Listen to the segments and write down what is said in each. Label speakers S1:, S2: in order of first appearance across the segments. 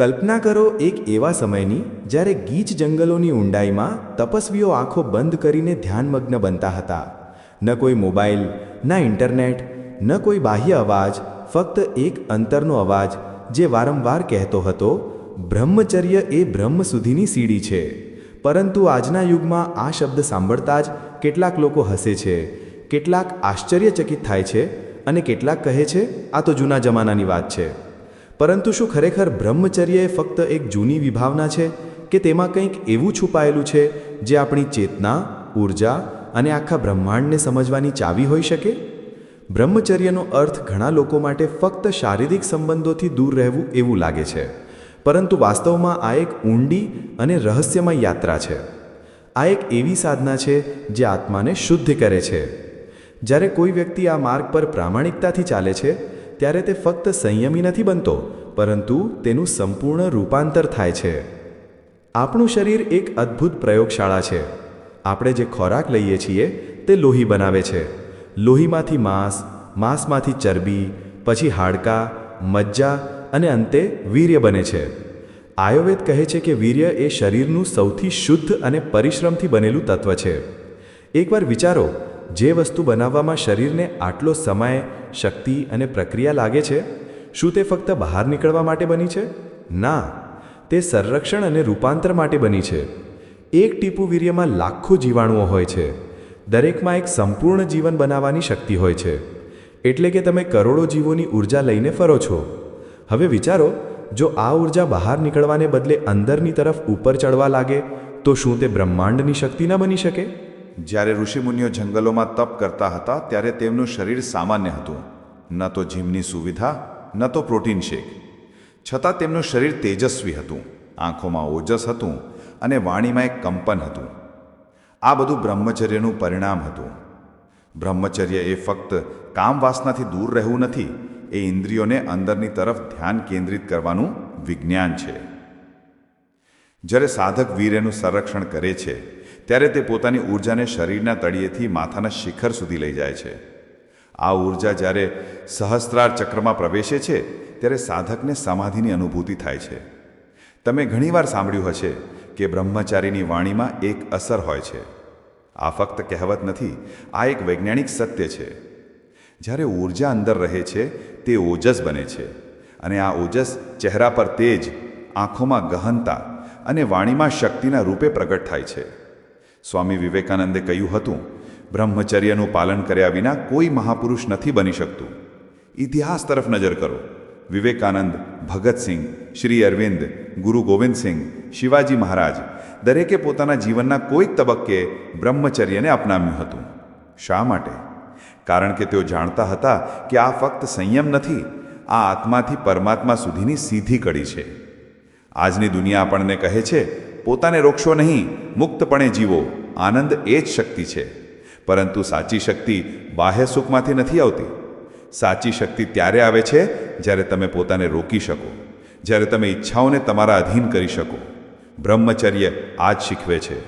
S1: કલ્પના કરો એક એવા સમયની જ્યારે ગીચ જંગલોની ઊંડાઈમાં તપસ્વીઓ આંખો બંધ કરીને ધ્યાનમગ્ન બનતા હતા. ન કોઈ મોબાઈલ, ન ઇન્ટરનેટ, ન કોઈ બાહ્ય અવાજ, ફક્ત એક અંતરનો અવાજ જે વારંવાર કહેતો હતો, બ્રહ્મચર્ય એ બ્રહ્મ સુધીની સીડી છે. પરંતુ આજના યુગમાં આ શબ્દ સાંભળતા જ કેટલાક લોકો હસે છે, કેટલાક આશ્ચર્યચકિત થાય છે અને કેટલાક કહે છે, આ તો જૂના જમાનાની વાત છે. પરંતુ શું ખરેખર બ્રહ્મચર્ય એ ફક્ત એક જૂની વિભાવના છે કે તેમાં કંઈક એવું છુપાયેલું છે જે આપણી ચેતના, ઊર્જા અને આખા બ્રહ્માંડને સમજવાની ચાવી હોઈ શકે? બ્રહ્મચર્યનો અર્થ ઘણા લોકો માટે ફક્ત શારીરિક સંબંધોથી દૂર રહેવું એવું લાગે છે, પરંતુ વાસ્તવમાં આ એક ઊંડી અને રહસ્યમય યાત્રા છે. આ એક એવી સાધના છે જે આત્માને શુદ્ધ કરે છે. જ્યારે કોઈ વ્યક્તિ આ માર્ગ પર પ્રામાણિકતાથી ચાલે છે, ત્યારે તે ફક્ત સંયમી નથી બનતો પરંતુ તેનું સંપૂર્ણ રૂપાંતર થાય છે. આપણું શરીર એક અદ્ભુત પ્રયોગશાળા છે. આપણે જે ખોરાક લઈએ છીએ, તે લોહી બનાવે છે. લોહીમાંથી માંસ, માંસમાંથી ચરબી, પછી હાડકાં, મજ્જા અને અંતે વીર્ય બને છે. આયુર્વેદ કહે છે કે વીર્ય એ શરીરનું સૌથી શુદ્ધ અને પરિશ્રમથી બનેલું તત્વ છે. એકવાર વિચારો, જે વસ્તુ બનાવવામાં શરીરને આટલો સમય, શક્તિ અને પ્રક્રિયા લાગે છે શું તે ફક્ત બહાર નીકળવા માટે બની છે? ના, તે સંરક્ષણ અને રૂપાંતર માટે બની છે. એક ટીપુ વીર્યમાં લાખો જીવાણુઓ હોય છે. દરેકમાં એક સંપૂર્ણ જીવન બનાવવાની શક્તિ હોય છે. એટલે કે તમે કરોડો જીવોની ઊર્જા લઈને ફરો છો. હવે વિચારો, જો આ ઊર્જા બહાર નીકળવાને બદલે અંદરની તરફ ઉપર ચડવા લાગે, તો શું તે બ્રહ્માંડની શક્તિ ન બની શકે?
S2: જ્યારે ઋષિમુનિઓ જંગલોમાં તપ કરતા હતા, ત્યારે તેમનું શરીર સામાન્ય હતું. ન તો જીમની સુવિધા ન તો પ્રોટીન શેક. છતાં તેમનું શરીર તેજસ્વી હતું, આંખોમાં ઓજસ હતું અને વાણીમાં એક કંપન હતું. આ બધું બ્રહ્મચર્યનું પરિણામ હતું. બ્રહ્મચર્ય એ ફક્ત કામ વાસનાથી દૂર રહેવું નથી, એ ઇન્દ્રિયોને અંદરની તરફ ધ્યાન કેન્દ્રિત કરવાનું વિજ્ઞાન છે. જ્યારે સાધક વીર્યનું સંરક્ષણ કરે છે, ત્યારે તે પોતાની ઊર્જાને શરીરના તળિયેથી માથાના શિખર સુધી લઈ જાય છે. આ ઊર્જા જ્યારે સહસ્ત્રાર ચક્રમાં પ્રવેશે છે, ત્યારે સાધકને સમાધિની અનુભૂતિ થાય છે. તમે ઘણીવાર સાંભળ્યું હશે કે બ્રહ્મચારીની વાણીમાં એક અસર હોય છે. આ ફક્ત કહેવત નથી, આ એક વૈજ્ઞાનિક સત્ય છે. જ્યારે ઊર્જા અંદર રહે છે, તે ઓજસ બને છે અને આ ઓજસ ચહેરા પર તેજ, આંખોમાં ગહનતા અને વાણીમાં શક્તિના રૂપે પ્રગટ થાય છે. સ્વામી વિવેકાનંદે કહ્યું હતું બ્રહ્મચર્યનું પાલન કર્યા વિના કોઈ મહાપુરુષ નથી બની શકતું. ઇતિહાસ તરફ નજર કરો. વિવેકાનંદ, ભગતસિંહ, શ્રી અરવિંદ, ગુરુ ગોવિંદસિંહ, શિવાજી મહારાજ, દરેકે પોતાના જીવનના કોઈક તબક્કે બ્રહ્મચર્યને અપનાવ્યું હતું. શા માટે? કારણ કે તેઓ જાણતા હતા કે આ ફક્ત સંયમ નથી, આ આત્માથી પરમાત્મા સુધીની સીધી કડી છે. આજની દુનિયા આપણને કહે છે, પોતાને રોકશો નહીં, મુક્તપણે જીવો, આનંદ એ જ શક્તિ છે. પરંતુ સાચી શક્તિ બાહ્ય સુખમાંથી નથી આવતી. સાચી શક્તિ ત્યારે આવે છે જ્યારે તમે પોતાને રોકી શકો, જ્યારે તમે ઈચ્છાઓને તમારા અધીન કરી શકો. બ્રહ્મચર્ય આ જ શીખવે છે.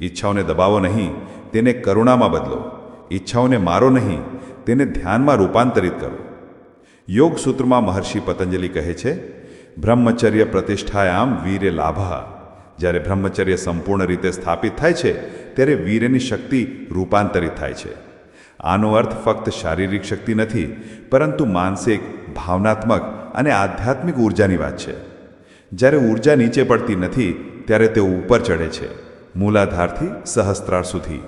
S2: ઈચ્છાઓને દબાવો નહીં, તેને કરુણામાં બદલો. ઈચ્છાઓને મારો નહીં, તેને ધ્યાનમાં રૂપાંતરિત કરો. યોગ સૂત્રમાં મહર્ષિ પતંજલિ કહે છે, બ્રહ્મચર્ય પ્રતિષ્ઠાયામ વીરે લાભા. જ્યારે બ્રહ્મચર્ય સંપૂર્ણ રીતે સ્થાપિત થાય છે, ત્યારે વીર્યની શક્તિ રૂપાંતરિત થાય છે. આનો અર્થ ફક્ત શારીરિક શક્તિ નથી, પરંતુ માનસિક, ભાવનાત્મક અને આધ્યાત્મિક ઉર્જાની વાત છે. જ્યારે ઊર્જા નીચે પડતી નથી, ત્યારે તે ઉપર ચડે છે, મૂલાધારથી સહસ્ત્રાર સુધી.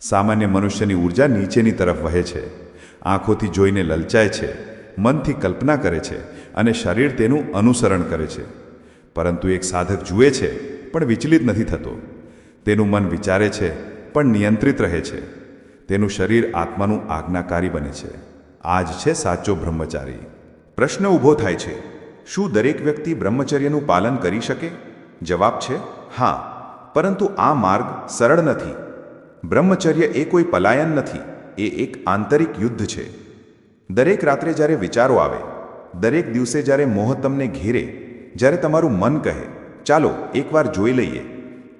S2: સામાન્ય મનુષ્યની ઊર્જા નીચેની તરફ વહે છે, આંખોથી જોઈને લલચાય છે, મનથી કલ્પના કરે છે અને શરીર તેનું અનુસરણ કરે છે. પરંતુ એક સાધક જુએ છે, પણ વિચલિત નથી થતો. તેનું મન વિચારે છે, પણ નિયંત્રિત રહે છે. તેનું શરીર આત્માનું આજ્ઞાકારી બને છે. આ જ છે સાચો બ્રહ્મચારી. પ્રશ્ન ઊભો થાય છે, શું દરેક વ્યક્તિ બ્રહ્મચર્યનું પાલન કરી શકે? જવાબ છે, હા. પરંતુ આ માર્ગ સરળ નથી. બ્રહ્મચર્ય એ કોઈ પલાયન નથી, એ એક આંતરિક યુદ્ધ છે. દરેક રાત્રે જ્યારે વિચારો આવે, દરેક દિવસે જ્યારે મોહ તમને ઘેરે જ્યારે તમારું મન કહે, ચાલો, એકવાર જોઈ લઈએ.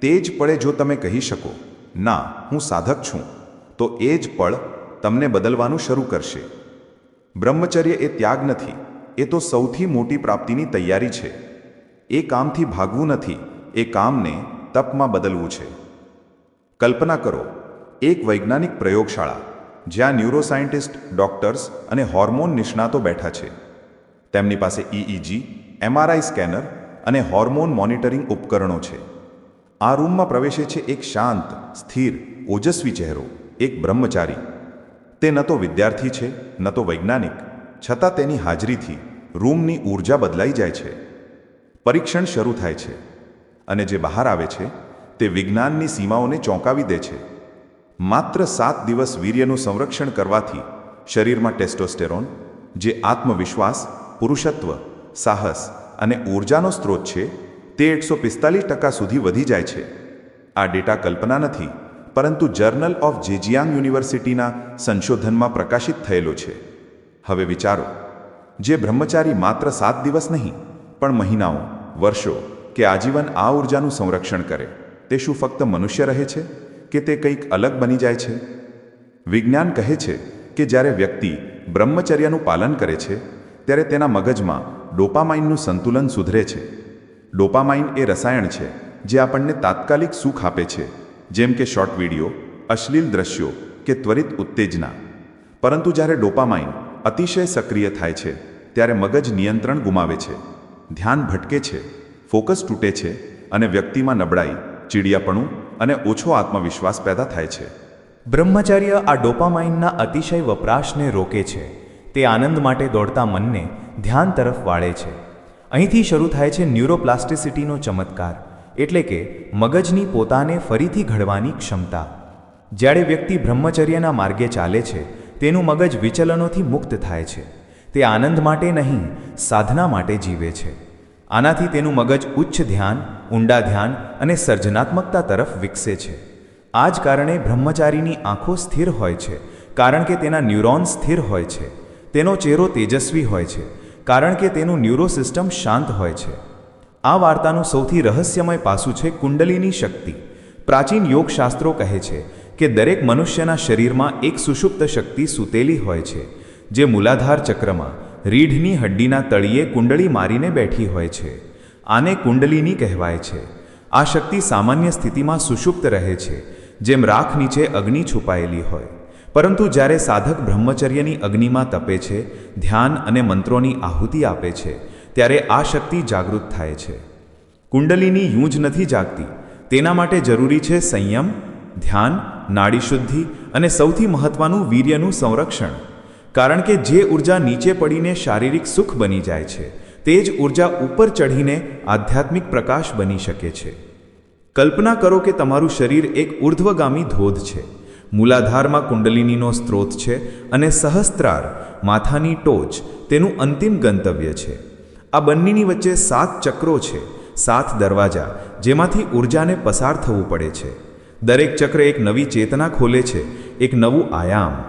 S2: તે જ પળે જો તમે કહી શકો, ના, હું સાધક છું, તો એ જ પળ તમને બદલવાનું શરૂ કરશે. બ્રહ્મચર્ય એ ત્યાગ નથી, એ તો સૌથી મોટી પ્રાપ્તિની તૈયારી છે. એ કામથી ભાગવું નથી, એ કામને તપમાં બદલવું છે. કલ્પના કરો, એક વૈજ્ઞાનિક પ્રયોગશાળા, જ્યાં ન્યુરોસાયન્ટિસ્ટ, ડોક્ટર્સ અને હોર્મોન નિષ્ણાતો બેઠા છે. તેમની પાસે ઇઈજી એમઆરઆઈ સ્કેનર અને હોર્મોન મોનિટરિંગ ઉપકરણો છે. આ રૂમમાં પ્રવેશે છે એક શાંત, સ્થિર, ઓજસ્વી ચહેરો, એક બ્રહ્મચારી. તે ન તો વિદ્યાર્થી છે, ન તો વૈજ્ઞાનિક. છતાં તેની હાજરીથી રૂમની ઊર્જા બદલાઈ જાય છે. પરીક્ષણ શરૂ થાય છે અને જે બહાર આવે છે, તે વિજ્ઞાનની સીમાઓને ચોંકાવી દે છે. માત્ર સાત દિવસ વીર્યનું સંરક્ષણ કરવાથી શરીરમાં ટેસ્ટોસ્ટેરોન, જે આત્મવિશ્વાસ, પુરુષત્વ સાહસ અને ઊર્જાનો સ્ત્રોત છે, તે એકસો પિસ્તાલીસ ટકા સુધી વધી જાય છે. આ ડેટા કલ્પના નથી, પરંતુ જર્નલ ઓફ જેજિયાંગ યુનિવર્સિટીના સંશોધનમાં પ્રકાશિત થયેલો છે. હવે વિચારો, જે બ્રહ્મચારી માત્ર સાત દિવસ નહીં, પણ મહિનાઓ, વર્ષો કે આજીવન આ ઊર્જાનું સંરક્ષણ કરે, તે શું ફક્ત મનુષ્ય રહે છે, કે તે કંઈક અલગ બની જાય છે? વિજ્ઞાન કહે છે કે જ્યારે વ્યક્તિ બ્રહ્મચર્યનું પાલન કરે છે, ત્યારે તેના મગજમાં ડોપામાઇનનું સંતુલન સુધરે છે. ડોપામાઇન એ રસાયણ છે, જે આપણને તાત્કાલિક સુખ આપે છે. જેમ કે શોર્ટ વીડિયો, અશ્લીલ દ્રશ્યો કે ત્વરિત ઉત્તેજના. પરંતુ જ્યારે ડોપામાઇન અતિશય સક્રિય થાય છે, ત્યારે મગજ નિયંત્રણ ગુમાવે છે. ધ્યાન ભટકે છે, ફોકસ તૂટે છે અને વ્યક્તિમાં નબળાઈ, ચીડિયાપણું અને ઓછો આત્મવિશ્વાસ પેદા થાય છે.
S3: બ્રહ્મચર્ય આ ડોપામાઇનના અતિશય વપરાશને રોકે છે. તે આનંદ માટે દોડતા મનને ધ્યાન તરફ વાળે છે. અહીંથી શરૂ થાય છે ન્યુરોપ્લાસ્ટિસિટીનો ચમત્કાર, એટલે કે મગજની પોતાને ફરીથી ઘડવાની ક્ષમતા. જ્યારે વ્યક્તિ બ્રહ્મચર્યના માર્ગે ચાલે છે, તેનું મગજ વિચલનોથી મુક્ત થાય છે. તે આનંદ માટે નહીં, સાધના માટે જીવે છે. આનાથી તેનું મગજ ઉચ્ચ ધ્યાન, ઊંડા ધ્યાન અને સર્જનાત્મકતા તરફ વિકસે છે. આ જ કારણે બ્રહ્મચારીની આંખો સ્થિર હોય છે, કારણ કે તેના ન્યુરોન સ્થિર હોય છે. તેનો ચહેરો તેજસ્વી હોય છે. કારણ કે તેનું ન્યુરો સિસ્ટમ શાંત હોય છે. આ વાર્તાનું સૌથી રહસ્યમય પાસું છે કુંડલીની શક્તિ. પ્રાચીન યોગશાસ્ત્રો કહે છે કે દરેક મનુષ્યના શરીરમાં એક સુષુપ્ત શક્તિ સૂતેલી હોય છે, જે મૂલાધાર ચક્રમાં, રીઢની હડ્ડીના તળિયે કુંડળી મારીને બેઠી હોય છે. આને કુંડલીની કહેવાય છે. આ શક્તિ સામાન્ય સ્થિતિમાં સુષુપ્ત રહે છે, જેમ રાખ નીચે અગ્નિ છુપાયેલી હોય. પરંતુ જ્યારે સાધક બ્રહ્મચર્યની અગ્નિમાં તપે છે, ધ્યાન અને મંત્રોની આહુતિ આપે છે, ત્યારે આ શક્તિ જાગૃત થાય છે. કુંડલીની યું જ નથી જાગતી. તેના માટે જરૂરી છે સંયમ, ધ્યાન નાડી શુદ્ધિ અને સૌથી મહત્વનું વીર્યનું સંરક્ષણ. કારણ કે જે ઊર્જા નીચે પડીને શારીરિક સુખ બની જાય છે, તે જ ઊર્જા ઉપર ચઢીને આધ્યાત્મિક પ્રકાશ બની શકે છે. કલ્પના કરો કે તમારું શરીર એક ઉર્ધ્વગામી ધોધ છે. મૂલાધારમાં કુંડલિનીનો સ્ત્રોત છે અને સહસ્ત્રાર, માથાની ટોચ, તેનું અંતિમ ગંતવ્ય છે. આ બંનેની વચ્ચે સાત ચક્રો છે, સાત દરવાજા, જેમાંથી ઉર્જાને પસાર થવું પડે છે. દરેક ચક્ર એક નવી ચેતના ખોલે છે, એક નવું આયામ.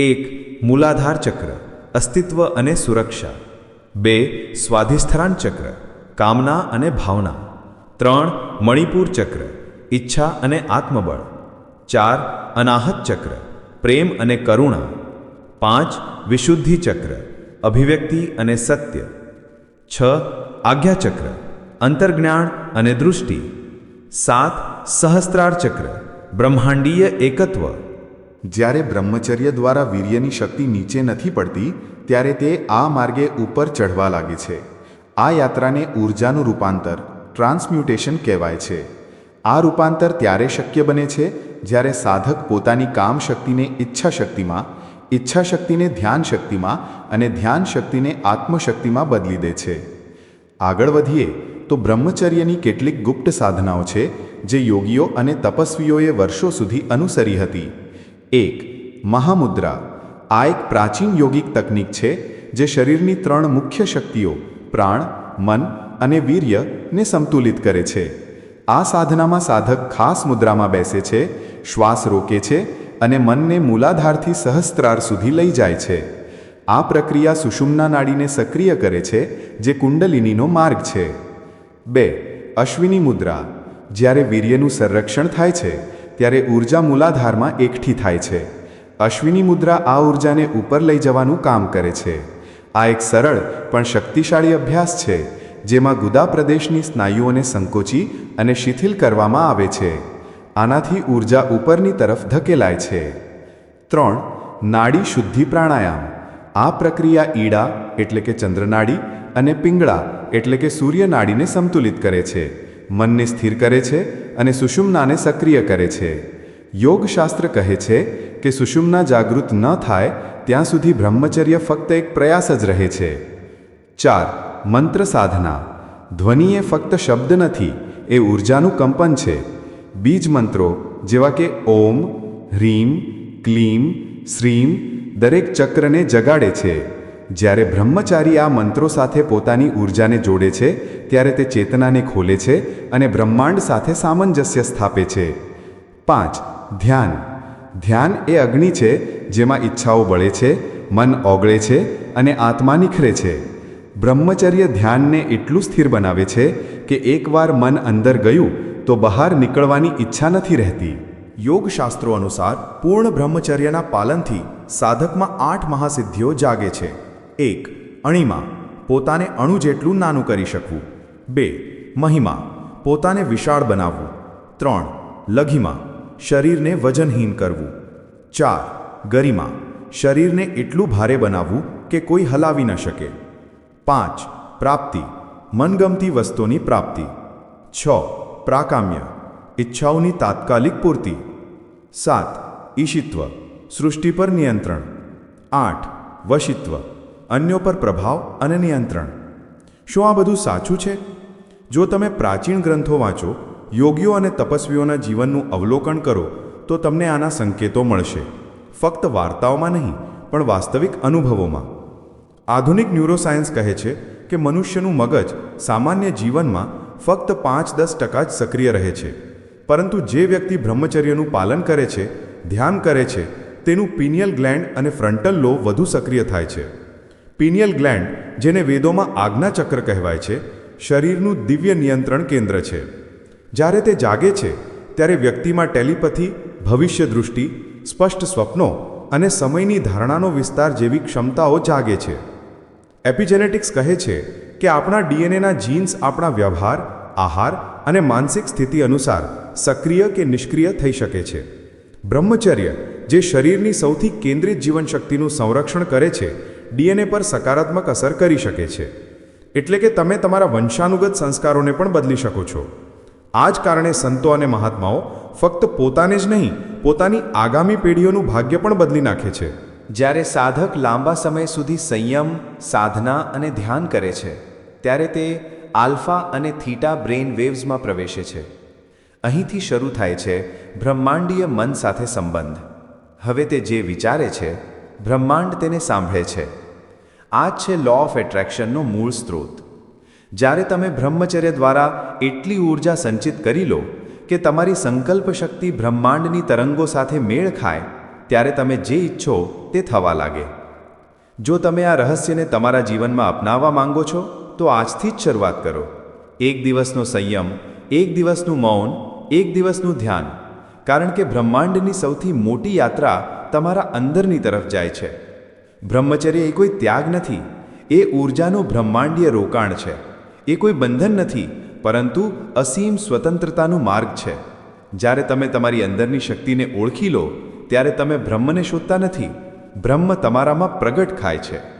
S3: એક, મૂલાધાર ચક્ર, અસ્તિત્વ અને સુરક્ષા. બે સ્વાધિષ્ઠાન ચક્ર, કામના અને ભાવના. ત્રણ, મણિપુર ચક્ર, ઈચ્છા અને આત્મબળ. ચાર અનાહત ચક્ર, પ્રેમ અને કરુણા. પાંચ વિશુદ્ધિ ચક્ર, અભિવ્યક્તિ અને સત્ય. છ આજ્ઞાચક્ર અંતર્જ્ઞાન અને દૃષ્ટિ. સાત સહસ્ત્રાર ચક્ર, બ્રહ્માંડીય એકત્વ.
S2: જ્યારે બ્રહ્મચર્ય દ્વારા વીર્યની શક્તિ નીચે નથી પડતી, ત્યારે તે આ માર્ગે ઉપર ચઢવા લાગે છે. આ યાત્રાને ઊર્જાનું રૂપાંતર, ટ્રાન્સમ્યુટેશન કહેવાય છે. આ રૂપાંતર ત્યારે શક્ય બને છે જ્યારે સાધક પોતાની કામ શક્તિને ઈચ્છા શક્તિમાં ઈચ્છા શક્તિને ધ્યાન શક્તિમાં અને ધ્યાન શક્તિને આત્મશક્તિમાં બદલી દે છે. આગળ વધીએ તો બ્રહ્મચર્યની કેટલીક ગુપ્ત સાધનાઓ છે, જે યોગીઓ અને તપસ્વીઓએ વર્ષો સુધી અનુસરી હતી. એક, મહામુદ્રા. આ એક પ્રાચીન યોગિક તકનિક છે, જે શરીરની ત્રણ મુખ્ય શક્તિઓ, પ્રાણ, મન અને વીર્યને સંતુલિત કરે છે. આ સાધનામાં સાધક ખાસ મુદ્રામાં બેસે છે શ્વાસ રોકે છે અને મનને મૂલાધારથી સહસ્ત્રાર સુધી લઈ જાય છે. આ પ્રક્રિયા સુષુમ્ના નાડીને સક્રિય કરે છે, જે કુંડલિનીનો માર્ગ છે. બે, અશ્વિની મુદ્રા. જ્યારે વીર્યનું સંરક્ષણ થાય છે, ત્યારે ઊર્જા મૂલાધારમાં એકઠી થાય છે. અશ્વિની મુદ્રા આ ઊર્જાને ઉપર લઈ જવાનું કામ કરે છે. આ એક સરળ પણ શક્તિશાળી અભ્યાસ છે,
S4: જેમાં ગુદા પ્રદેશની સ્નાયુઓને સંકોચી અને શિથિલ કરવામાં આવે છે. આનાથી ઊર્જા ઉપરની તરફ ધકેલાય છે. ત્રણ, નાડી શુદ્ધિ પ્રાણાયામ. આ પ્રક્રિયા ઈડા, એટલે કે ચંદ્રનાડી, અને પિંગળા, એટલે કે સૂર્યનાડીને સંતુલિત કરે છે. મનને સ્થિર કરે છે અને સુષુમ્નાને સક્રિય કરે છે. યોગશાસ્ત્ર કહે છે કે સુષુમ્ના જાગૃત ન થાય ત્યાં સુધી બ્રહ્મચર્ય ફક્ત એક પ્રયાસ જ રહે છે. ચાર, મંત્ર સાધના. ધ્વનિ એ ફક્ત શબ્દ નથી, એ ઊર્જાનું કંપન છે. બીજ મંત્રો જેવા કે ઓમ હ્રીમ ક્લીમ, શ્રીમ દરેક ચક્રને જગાડે છે. જ્યારે બ્રહ્મચારી આ મંત્રો સાથે પોતાની ઊર્જાને જોડે છે, ત્યારે તે ચેતનાને ખોલે છે અને બ્રહ્માંડ સાથે સામંજસ્ય સ્થાપે છે. પાંચ, ધ્યાન. ધ્યાન એ અગ્નિ છે, જેમાં ઈચ્છાઓ બળે છે, મન ઓગળે છે અને આત્મા નિખરે છે. બ્રહ્મચર્ય ધ્યાનને એટલું સ્થિર બનાવે છે કે એકવાર મન અંદર ગયું તો બહાર નીકળવાની ઈચ્છા નથી રહેતી.
S1: યોગશાસ્ત્રો અનુસાર પૂર્ણ બ્રહ્મચર્યના પાલનથી સાધકમાં આઠ મહાસિદ્ધિઓ જાગે છે. એક, અણીમાં, પોતાને અણુ જેટલું નાનું કરી શકવું. બે, મહિમા, પોતાને વિશાળ બનાવવું. ત્રણ, લઘિમા, શરીરને વજનહીન કરવું. ચાર, ગરિમા, શરીરને એટલું ભારે બનાવવું કે કોઈ હલાવી ન શકે. પાંચ, પ્રાપ્તિ, મનગમતી વસ્તુની પ્રાપ્તિ. છ પ્રાકામ્ય, ઈચ્છાઓની તાત્કાલિક પૂર્તિ. સાત, ઈશિત્વ, સૃષ્ટિ પર નિયંત્રણ. આઠ, વશિત્વ, અન્યો પર પ્રભાવ અને નિયંત્રણ. શું આ બધું સાચું છે? જો તમે પ્રાચીન ગ્રંથો વાંચો, યોગીઓ અને તપસ્વીઓના જીવનનું અવલોકન કરો, તો તમને આના સંકેતો મળશે. ફક્ત વાર્તાઓમાં નહીં, પણ વાસ્તવિક અનુભવોમાં. આધુનિક ન્યુરોસાયન્સ કહે છે કે મનુષ્યનું મગજ સામાન્ય જીવનમાં ફક્ત પાંચ દસ ટકા જ સક્રિય રહે છે. પરંતુ જે વ્યક્તિ બ્રહ્મચર્યનું પાલન કરે છે, ધ્યાન કરે છે, તેનું પિનિયલ ગ્લેન્ડ અને ફ્રન્ટલ લો વધુ સક્રિય થાય છે. પિનિયલ ગ્લેન્ડ, જેને વેદોમાં આજ્ઞા ચક્ર કહેવાય છે, શરીરનું દિવ્ય નિયંત્રણ કેન્દ્ર છે. જ્યારે તે જાગે છે, ત્યારે વ્યક્તિમાં ટેલિપથી, ભવિષ્ય દૃષ્ટિ, સ્પષ્ટ સ્વપ્નો અને સમયની ધારણાનો વિસ્તાર જેવી ક્ષમતાઓ જાગે છે. એપિજેનેટિક્સ કહે છે કે આપણા ડીએનએના જીન્સ આપણા વ્યવહાર, આહાર અને માનસિક સ્થિતિ અનુસાર સક્રિય કે નિષ્ક્રિય થઈ શકે છે. બ્રહ્મચર્ય, જે શરીરની સૌથી કેન્દ્રિત જીવનશક્તિનું સંરક્ષણ કરે છે, ડીએનએ પર સકારાત્મક અસર કરી શકે છે. એટલે કે તમે તમારા વંશાનુગત સંસ્કારોને પણ બદલી શકો છો. આ જ કારણે સંતો અને મહાત્માઓ ફક્ત પોતાને જ નહીં, પોતાની આગામી પેઢીઓનું ભાગ્ય પણ બદલી નાખે છે.
S3: જ્યારે સાધક લાંબા સમય સુધી સંયમ, સાધના અને ધ્યાન કરે છે ત્યારે તે આલ્ફા અને થીટા બ્રેઇન વેવ્સમાં પ્રવેશે છે. અહીંથી શરૂ થાય છે બ્રહ્માંડીય મન સાથે સંબંધ. હવે તે જે વિચારે છે, બ્રહ્માંડ તેને સાંભળે છે. આ જ છે લો ઓફ એટ્રેક્શનનો મૂળ સ્ત્રોત. જ્યારે તમે બ્રહ્મચર્ય દ્વારા એટલી ઊર્જા સંચિત કરી લો કે તમારી સંકલ્પ શક્તિ બ્રહ્માંડની તરંગો સાથે મેળ ખાય, ત્યારે તમે જે ઈચ્છો તે થવા લાગે. જો તમે આ રહસ્યને તમારા જીવનમાં અપનાવવા માંગો છો તો આજથી જ શરૂઆત કરો. એક દિવસનો સંયમ, એક દિવસનું મૌન, એક દિવસનું ધ્યાન. કારણ કે બ્રહ્માંડની સૌથી મોટી યાત્રા તમારા અંદરની તરફ જાય છે. બ્રહ્મચર્ય એ કોઈ ત્યાગ નથી. એ ઊર્જાનું બ્રહ્માંડીય રોકાણ છે. એ કોઈ બંધન નથી, પરંતુ અસીમ સ્વતંત્રતાનો માર્ગ છે. જ્યારે તમે તમારી અંદરની શક્તિને ઓળખી લો, ત્યારે તમે બ્રહ્મને શોધતા નથી. બ્રહ્મ તમારામાં પ્રગટ ખાય છે.